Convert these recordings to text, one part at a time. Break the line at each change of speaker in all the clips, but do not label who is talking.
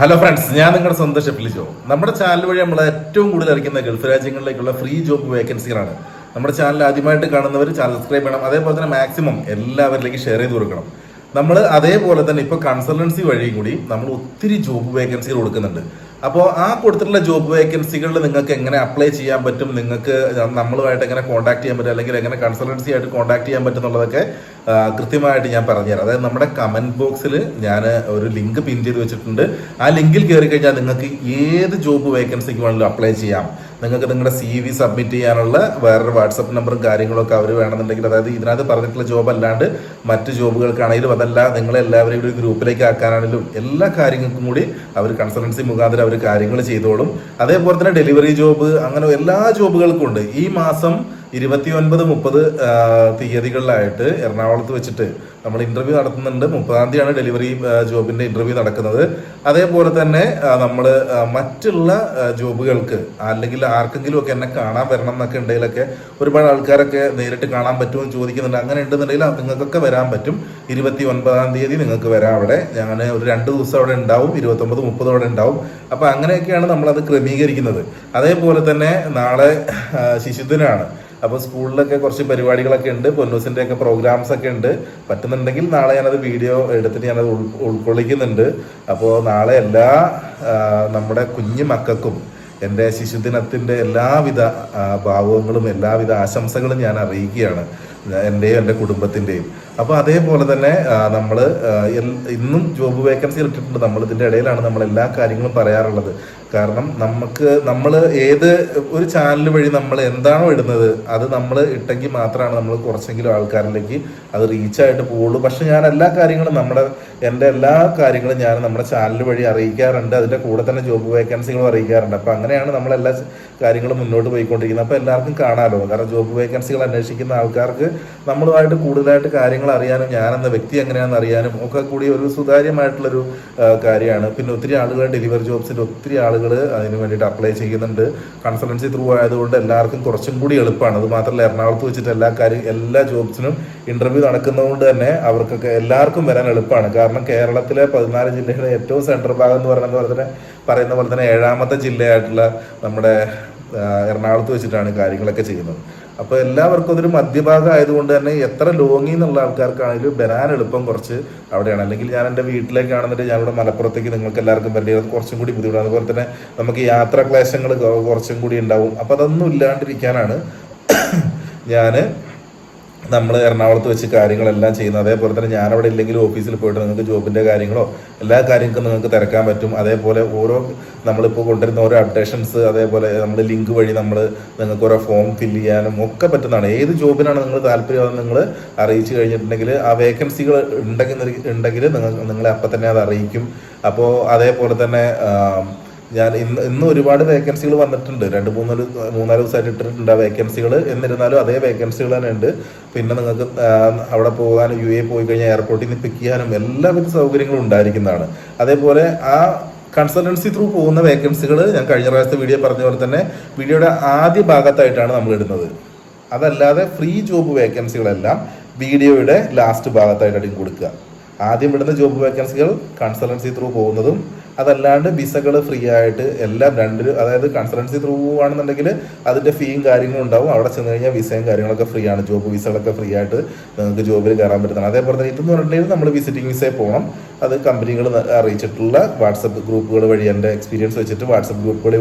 Hello friends ഞാൻ നിങ്ങളുടെ സ്വന്തം ഷെഫിൽ ജോ. നമ്മുടെ ചാനൽ വഴി നമ്മൾ ഏറ്റവും കൂടുതൽ അറിയിക്കുന്ന ഗൾഫ് രാജ്യങ്ങളിലേക്കുള്ള ഫ്രീ ജോബ് വേക്കൻസികളാണ് നമ്മുടെ ചാനൽ ആദ്യമായിട്ട് കാണുന്നവർ ചാനൽ സബ്സ്ക്രൈബ് ചെയ്യണം. അതേപോലെ തന്നെ മാക്സിമം എല്ലാവരിലേക്ക് ഷെയർ ചെയ്ത് കൊടുക്കണം. നമ്മൾ അതേപോലെ തന്നെ ഇപ്പോൾ കൺസൾട്ടൻസി വഴിയും കൂടി നമ്മൾ ഒത്തിരി ജോബ് വേക്കൻസികൾ കൊടുക്കുന്നുണ്ട്. അപ്പോൾ ആ കൊടുത്തിട്ടുള്ള ജോബ് വേക്കൻസികളിൽ നിങ്ങൾക്ക് എങ്ങനെ അപ്ലൈ ചെയ്യാൻ പറ്റും? നിങ്ങൾക്ക് നമ്മളുമായിട്ട് എങ്ങനെ കോൺടാക്ട് ചെയ്യാൻ പറ്റും? അല്ലെങ്കിൽ എങ്ങനെ കൺസൾട്ടൻസി ആയിട്ട് കോൺടാക്ട് ചെയ്യാൻ പറ്റും എന്നുള്ളതൊക്കെ കൃത്യമായിട്ട് ഞാൻ പറഞ്ഞുതരാം അതായത് നമ്മുടെ കമന്റ് ബോക്സിൽ ഞാൻ ഒരു ലിങ്ക് പിൻ ചെയ്ത് വെച്ചിട്ടുണ്ട്. ആ ലിങ്കിൽ കയറി കഴിഞ്ഞാൽ നിങ്ങൾക്ക് ഏത് ജോബ് വേക്കൻസിക്ക് വേണമെങ്കിലും അപ്ലൈ ചെയ്യാം. നിങ്ങൾക്ക് നിങ്ങളുടെ സി വി സബ്മിറ്റ് ചെയ്യാനുള്ള വേറൊരു വാട്സപ്പ് നമ്പറും കാര്യങ്ങളൊക്കെ അവർ വേണമെന്നുണ്ടെങ്കിൽ അതായത് ഇതിനകത്ത് പറഞ്ഞിട്ടുള്ള ജോബ് അല്ലാണ്ട് മറ്റ് ജോബുകൾക്കാണെങ്കിലും അതല്ല നിങ്ങളെല്ലാവരെയും ഒരു ഗ്രൂപ്പിലേക്ക് ആക്കാനാണെങ്കിലും എല്ലാ കാര്യങ്ങൾക്കും കൂടി അവർ കൺസൾട്ടൻസി മുഖാന്തരം അവർ കാര്യങ്ങൾ ചെയ്തോളും. അതേപോലെ തന്നെ ഡെലിവറി ജോബ് അങ്ങനെ എല്ലാ ജോബുകൾക്കും ഉണ്ട്. ഈ മാസം ഇരുപത്തി ഒൻപത് മുപ്പത് തീയതികളിലായിട്ട് എറണാകുളത്ത് വെച്ചിട്ട് നമ്മൾ ഇന്റർവ്യൂ നടത്തുന്നുണ്ട്. മുപ്പതാം തീയതിയാണ് ഡെലിവറി ജോബിന്റെ ഇന്റർവ്യൂ നടക്കുന്നത്. അതേപോലെ തന്നെ നമ്മൾ മറ്റുള്ള ജോബുകൾക്ക് അല്ലെങ്കിൽ ആർക്കെങ്കിലും ഒക്കെ എന്നെ കാണാൻ വരണം എന്നൊക്കെ ഉണ്ടെങ്കിലൊക്കെ ഒരുപാട് ആൾക്കാരൊക്കെ നേരിട്ട് കാണാൻ പറ്റുമോ എന്ന് ചോദിക്കുന്നുണ്ട്. അങ്ങനെ ഉണ്ടെന്നുണ്ടെങ്കിൽ നിങ്ങൾക്കൊക്കെ വരാൻ പറ്റും. ഇരുപത്തി ഒൻപതാം തീയതി നിങ്ങൾക്ക് വരാം അവിടെ. ഞാൻ ഒരു രണ്ട് ദിവസം അവിടെ ഉണ്ടാവും. ഇരുപത്തൊമ്പത് അവിടെ ഉണ്ടാവും. അപ്പൊ അങ്ങനെയൊക്കെയാണ് നമ്മളത് ക്രമീകരിക്കുന്നത്. അതേപോലെ തന്നെ നാളെ ശിശുദിനാണ്. അപ്പോൾ സ്കൂളിലൊക്കെ കുറച്ച് പരിപാടികളൊക്കെ ഉണ്ട്. പൊന്നൂസിന്റെ ഒക്കെ പ്രോഗ്രാംസ് ഒക്കെ ഉണ്ട്. പറ്റുന്നുണ്ടെങ്കിൽ നാളെ ഞാനത് വീഡിയോ എടുത്തിട്ട് ഞാനത് ഉൾ ഉൾക്കൊള്ളിക്കുന്നുണ്ട്. അപ്പോൾ നാളെ എല്ലാ നമ്മുടെ കുഞ്ഞു മക്കൾക്കും എന്റെ ശിശുദിനത്തിന്റെ എല്ലാവിധ ഭാവങ്ങളും എല്ലാവിധ ആശംസകളും ഞാൻ അറിയിക്കുകയാണ്. എന്റെയും എന്റെ കുടുംബത്തിന്റെയും അപ്പോൾ അതേപോലെ തന്നെ നമ്മൾ ഇന്നും ജോബ് വേക്കൻസി ഇട്ടിട്ടുണ്ട്. നമ്മൾ ഇതിന്റെ ഇടയിലാണ് നമ്മൾ എല്ലാ കാര്യങ്ങളും പറയാറുള്ളത്. കാരണം നമുക്ക് നമ്മൾ ഏത് ഒരു ചാനൽ വഴി നമ്മൾ എന്താണോ ഇടുന്നത് അത് നമ്മൾ ഇട്ടെങ്കിൽ മാത്രമാണ് നമ്മൾ കുറച്ചെങ്കിലും ആൾക്കാരിലേക്ക് അത് റീച്ചായിട്ട് പോവുള്ളൂ. പക്ഷെ ഞാൻ എല്ലാ കാര്യങ്ങളും നമ്മുടെ എന്റെ എല്ലാ കാര്യങ്ങളും ഞാൻ നമ്മുടെ ചാനൽ വഴി അറിയിക്കാറുണ്ട്. അതിന്റെ കൂടെ തന്നെ ജോബ് വേക്കൻസികളും അറിയിക്കാറുണ്ട്. അപ്പോൾ അങ്ങനെയാണ് നമ്മൾ എല്ലാ കാര്യങ്ങളും മുന്നോട്ട് പോയിക്കൊണ്ടിരിക്കുന്നത്. അപ്പോൾ എല്ലാവർക്കും കാണാമല്ലോ കാരണം ജോബ് വേക്കൻസികൾ അന്വേഷിക്കുന്ന ആൾക്കാർക്ക് നമ്മളുമായിട്ട് കൂടുതലായിട്ട് കാര്യങ്ങൾ അറിയാനും ഞാനെന്ന വ്യക്തി എങ്ങനെയാണെന്ന് അറിയാനും ഒക്കെ കൂടി ഒരു സുതാര്യമായിട്ടുള്ളൊരു കാര്യമാണ്. പിന്നെ ഒത്തിരി ആളുകൾ ഡെലിവറി ജോബ്സിന്റെ ഒത്തിരി ആളുകൾ അതിന് വേണ്ടിയിട്ട് അപ്ലൈ ചെയ്യുന്നുണ്ട്. കൺസൾട്ടൻസി ത്രൂ ആയതുകൊണ്ട് എല്ലാവർക്കും കുറച്ചും കൂടി എളുപ്പമാണ്. അത് മാത്രമല്ല എറണാകുളത്ത് വെച്ചിട്ട് എല്ലാ കാര്യം എല്ലാ ജോബ്സിനും ഇന്റർവ്യൂ നടക്കുന്നതുകൊണ്ട് തന്നെ അവർക്കൊക്കെ എല്ലാവർക്കും വരാൻ എളുപ്പമാണ്. കാരണം കേരളത്തിലെ പതിനാല് ജില്ലകളിലെ ഏറ്റവും സെൻട്രൽ ഭാഗം എന്ന് പറയുന്നത് പോലെ തന്നെ പറയുന്ന പോലെ തന്നെ ഏഴാമത്തെ ജില്ലയായിട്ടുള്ള നമ്മുടെ എറണാകുളത്ത് വെച്ചിട്ടാണ് കാര്യങ്ങളൊക്കെ ചെയ്യുന്നത്. അപ്പോൾ എല്ലാവർക്കും അതൊരു മധ്യഭാഗം ആയതുകൊണ്ട് തന്നെ എത്ര ലോങ്ങിൽ നിന്നുള്ള ആൾക്കാർക്കാണെങ്കിലും വരാൻ എളുപ്പം കുറച്ച് അവിടെയാണ്. അല്ലെങ്കിൽ ഞാൻ എന്റെ വീട്ടിലേക്കാണെന്നിട്ട് ഞാൻ ഇവിടെ മലപ്പുറത്തേക്ക് നിങ്ങൾക്ക് എല്ലാവർക്കും വരേണ്ടത് കുറച്ചും കൂടി ബുദ്ധിമുട്ടാണ്. അതുപോലെ തന്നെ നമുക്ക് യാത്രാ ക്ലേശങ്ങൾ കുറച്ചും കൂടി ഉണ്ടാവും. അപ്പോൾ അതൊന്നും ഇല്ലാണ്ടിരിക്കാനാണ് ഞാൻ നമ്മൾ എറണാകുളത്ത് വെച്ച് കാര്യങ്ങളെല്ലാം ചെയ്യുന്നത് അതേപോലെ തന്നെ ഞാനവിടെ ഇല്ലെങ്കിലും ഓഫീസിൽ പോയിട്ട് നിങ്ങൾക്ക് ജോബിന്റെ കാര്യങ്ങളോ എല്ലാ കാര്യങ്ങൾക്കും നിങ്ങൾക്ക് തിരക്കാൻ പറ്റും. അതേപോലെ ഓരോ നമ്മളിപ്പോൾ കൊണ്ടുവരുന്ന ഓരോ അപ്ഡേഷൻസ് അതേപോലെ നമ്മൾ ലിങ്ക് വഴി നമ്മൾ നിങ്ങൾക്ക് ഓരോ ഫോം ഫില്ല് ചെയ്യാനും ഒക്കെ പറ്റുന്നതാണ്. ഏത് ജോബിനാണ് നിങ്ങൾ താല്പര്യം നിങ്ങൾ അറിയിച്ചു കഴിഞ്ഞിട്ടുണ്ടെങ്കിൽ ആ വേക്കൻസികൾ ഉണ്ടെങ്കിൽ ഉണ്ടെങ്കിൽ നിങ്ങൾ നിങ്ങളെ അപ്പം തന്നെ അത് അറിയിക്കും. അപ്പോൾ അതേപോലെ തന്നെ ഞാൻ ഇന്ന് ഇന്ന് ഒരുപാട് വേക്കൻസികൾ വന്നിട്ടുണ്ട്. രണ്ട് മൂന്നാൽ മൂന്നാൽ ദിവസമായിട്ട് ഇട്ടിട്ടുണ്ട് ആ വേക്കൻസികൾ എന്നിരുന്നാലും അതേ വേക്കൻസികൾ തന്നെ ഉണ്ട്. പിന്നെ നിങ്ങൾക്ക് അവിടെ പോകാനും യു എ പോയി കഴിഞ്ഞാൽ എയർപോർട്ടിൽ നിന്ന് പിക്ക് ചെയ്യാനും എല്ലാവിധ സൗകര്യങ്ങളും ഉണ്ടായിരിക്കുന്നതാണ്. അതേപോലെ ആ കൺസൾട്ടൻസി ത്രൂ പോകുന്ന വേക്കൻസികൾ ഞാൻ കഴിഞ്ഞ പ്രാവശ്യത്തെ വീഡിയോ പറഞ്ഞ പോലെ തന്നെ വീഡിയോയുടെ ആദ്യ ഭാഗത്തായിട്ടാണ് നമ്മൾ ഇടുന്നത്. അതല്ലാതെ ഫ്രീ ജോബ് വേക്കൻസികളെല്ലാം വീഡിയോയുടെ ലാസ്റ്റ് ഭാഗത്തായിട്ടായിരിക്കും കൊടുക്കുക. ആദ്യം ഇടുന്ന ജോബ് വേക്കൻസികൾ കൺസൾട്ടൻസി ത്രൂ പോകുന്നതും അതല്ലാണ്ട് വിസകൾ ഫ്രീ ആയിട്ട് എല്ലാം രണ്ടിലും അതായത് കൺസൾട്ടൻസി ത്രൂ ആണെന്നുണ്ടെങ്കിൽ അതിന്റെ ഫീയും കാര്യങ്ങളും ഉണ്ടാവും. അവിടെ ചെന്ന് കഴിഞ്ഞാൽ വിസയും കാര്യങ്ങളൊക്കെ ഫ്രീ ആണ്. ജോബ് വിസകളൊക്കെ ഫ്രീ ആയിട്ട് നിങ്ങൾക്ക് ജോബിൽ കയറാൻ പറ്റുന്നതാണ്. അതേപോലെ തന്നെ ഇതെന്ന് പറഞ്ഞിട്ടുണ്ടെങ്കിൽ നമ്മൾ വിസിറ്റിംഗ് വിസയിൽ പോകണം. അത് കമ്പനികൾ അറിയിച്ചിട്ടുള്ള വാട്സപ്പ് ഗ്രൂപ്പുകൾ വഴി എന്റെ എക്സ്പീരിയൻസ് വെച്ചിട്ട് വാട്സപ്പ് ഗ്രൂപ്പുകൾ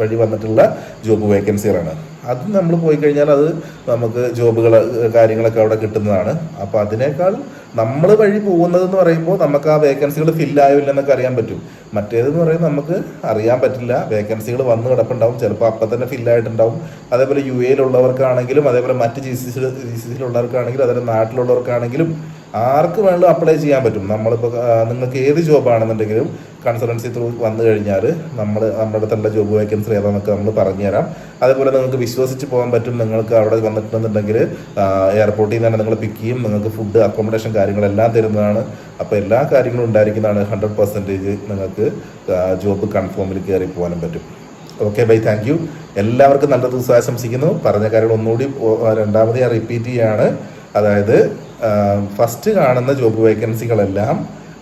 വഴി വന്നിട്ടുള്ള ജോബ് വേക്കൻസികളാണ് അത് നമ്മൾ പോയി കഴിഞ്ഞാൽ അത് നമുക്ക് ജോബുകൾ കാര്യങ്ങളൊക്കെ അവിടെ കിട്ടുന്നതാണ്. അപ്പോൾ അതിനേക്കാൾ നമ്മൾ വഴി പോകുന്നതെന്ന് പറയുമ്പോൾ നമുക്ക് ആ വേക്കൻസികൾ ഫില്ലായോ ഇല്ലെന്നൊക്കെ അറിയാൻ പറ്റും. മറ്റേതെന്ന് പറയുന്നത് നമുക്ക് അറിയാൻ പറ്റില്ല. വേക്കൻസികൾ വന്ന് കിടപ്പുണ്ടാവും. ചിലപ്പോൾ അപ്പം തന്നെ ഫില്ലായിട്ടുണ്ടാവും അതേപോലെ യു എയിലുള്ളവർക്കാണെങ്കിലും അതേപോലെ മറ്റ് G C C G C സിയിലുള്ളവർക്കാണെങ്കിലും അതേപോലെ നാട്ടിലുള്ളവർക്കാണെങ്കിലും ആർക്ക് വേണമെങ്കിലും അപ്ലൈ ചെയ്യാൻ പറ്റും. നമ്മളിപ്പോൾ നിങ്ങൾക്ക് ഏത് ജോബാണെന്നുണ്ടെങ്കിലും കൺസൾട്ടൻസി ത്രൂ വന്നു കഴിഞ്ഞാൽ നമ്മൾ നമ്മുടെ തന്നെ ജോബ് വേക്കൻസി ഏതാണെന്നൊക്കെ നമ്മൾ പറഞ്ഞുതരാം. അതേപോലെ നിങ്ങൾക്ക് വിശ്വസിച്ച് പോകാൻ പറ്റും. നിങ്ങൾക്ക് അവിടെ വന്നിട്ടുണ്ടെന്നുണ്ടെങ്കിൽ എയർപോർട്ടിൽ നിന്ന് തന്നെ നിങ്ങൾ പിക്ക് ചെയ്യും. നിങ്ങൾക്ക് ഫുഡ് അക്കോമഡേഷൻ കാര്യങ്ങളെല്ലാം തരുന്നതാണ്. അപ്പോൾ എല്ലാ കാര്യങ്ങളും ഉണ്ടായിരിക്കുന്നതാണ്. ഹൺഡ്രഡ് പെർസെന്റേജ് നിങ്ങൾക്ക് ജോബ് കൺഫേമിൽ കയറി പോകാനും പറ്റും. ഓക്കെ ബൈ താങ്ക് യു എല്ലാവർക്കും നല്ല ദിവസം ആശംസിക്കുന്നു. പറഞ്ഞ കാര്യങ്ങൾ ഒന്നുകൂടി രണ്ടാമത് ഞാൻ റിപ്പീറ്റ് ചെയ്യാണ്. അതായത് ഫസ്റ്റ് കാണുന്ന ജോബ് വേക്കൻസികളെല്ലാം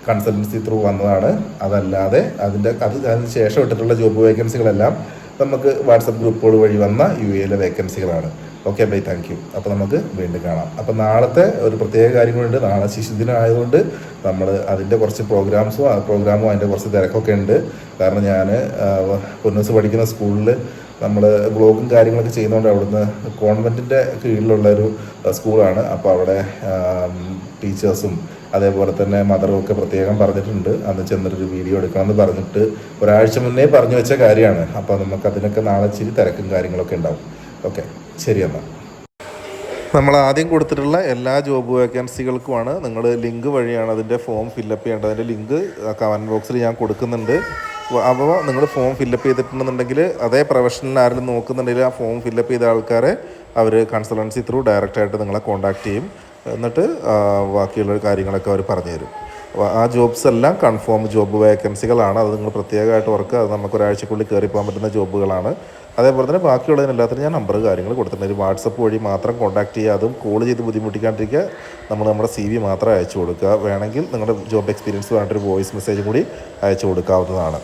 കൺസൾട്ടൻസി ത്രൂ വന്നതാണ്. അതല്ലാതെ അതിന്റെ അത് അതിന് ശേഷം ഇട്ടിട്ടുള്ള ജോബ് വേക്കൻസികളെല്ലാം നമുക്ക് വാട്സപ്പ് ഗ്രൂപ്പുകൾ വഴി വന്ന യു എയിലെ വേക്കൻസികളാണ് ഓക്കെ ബൈ താങ്ക് യു അപ്പോൾ നമുക്ക് വീണ്ടും കാണാം. അപ്പോൾ നാളത്തെ ഒരു പ്രത്യേക കാര്യങ്ങളുണ്ട് നാളെ ശിശുദിനം ആയതുകൊണ്ട് നമ്മൾ അതിന്റെ കുറച്ച് പ്രോഗ്രാംസും ആ പ്രോഗ്രാമും അതിന്റെ കുറച്ച് തിരക്കൊക്കെ ഉണ്ട്. കാരണം ഞാൻ പൊന്നൂസ് പഠിക്കുന്ന സ്കൂളിൽ നമ്മൾ ബ്ലോഗും കാര്യങ്ങളൊക്കെ ചെയ്യുന്നതുകൊണ്ട് അവിടുന്ന് കോൺവെന്റിന്റെ കീഴിലുള്ള ഒരു സ്കൂളാണ്. അപ്പോൾ അവിടെ ടീച്ചേഴ്സും അതേപോലെ തന്നെ മദറും ഒക്കെ പ്രത്യേകം പറഞ്ഞിട്ടുണ്ട്. അന്ന് ചെന്നൊരു വീഡിയോ എടുക്കണമെന്ന് പറഞ്ഞിട്ട് ഒരാഴ്ച മുന്നേ പറഞ്ഞു വെച്ച കാര്യമാണ്. അപ്പോൾ നമുക്ക് അതിനൊക്കെ നാളെ ഇച്ചിരി തിരക്കും കാര്യങ്ങളൊക്കെ ഉണ്ടാവും. ഓക്കെ ശരി എന്നാൽ നമ്മൾ ആദ്യം കൊടുത്തിട്ടുള്ള എല്ലാ ജോബ് വേക്കൻസികൾക്കുമാണ്. നിങ്ങൾ ലിങ്ക് വഴിയാണ് അതിന്റെ ഫോം ഫില്ലപ്പ് ചെയ്യേണ്ടത്. അതിന്റെ ലിങ്ക് കമന്റ് ബോക്സിൽ ഞാൻ കൊടുക്കുന്നുണ്ട്. അപ്പോൾ നിങ്ങൾ ഫോം ഫില്ലപ്പ് ചെയ്തിട്ടുണ്ടെന്നുണ്ടെങ്കിൽ അതേ പ്രൊഫഷണൽ ആരെങ്കിലും നോക്കുന്നുണ്ടെങ്കിൽ ആ ഫോം ഫില്ലപ്പ് ചെയ്ത ആൾക്കാരെ അവർ കൺസൾട്ടൻസി ത്രൂ ഡയറക്റ്റായിട്ട് നിങ്ങളെ കോൺടാക്ട് ചെയ്യും. എന്നിട്ട് ബാക്കിയുള്ള കാര്യങ്ങളൊക്കെ അവർ പറഞ്ഞു തരും ആ ജോബ്സ് എല്ലാം കൺഫേം ജോബ് വേക്കൻസികളാണ് അത് നിങ്ങൾ പ്രത്യേകമായിട്ട് ഓർക്കുക. അത് നമുക്ക് ഒരാഴ്ചക്കുള്ളിൽ കയറി പോകാൻ പറ്റുന്ന ജോബുകളാണ് അതേപോലെ തന്നെ ബാക്കിയുള്ളതിനെല്ലാത്തിനും ഞാൻ നമ്പർ കാര്യങ്ങൾ കൊടുത്തിട്ടുണ്ട്. ഒരു വാട്സപ്പ് വഴി മാത്രം കോൺടാക്ട് ചെയ്യുക അതും കോൾ ചെയ്ത് ബുദ്ധിമുട്ടിക്കാണ്ടിരിക്കുക നമ്മൾ നമ്മുടെ സി വി മാത്രം അയച്ചു കൊടുക്കുക. വേണമെങ്കിൽ നിങ്ങളുടെ ജോബ് എക്സ്പീരിയൻസ് വേണ്ട ഒരു വോയിസ് മെസ്സേജും കൂടി അയച്ചു കൊടുക്കാവുന്നതാണ്.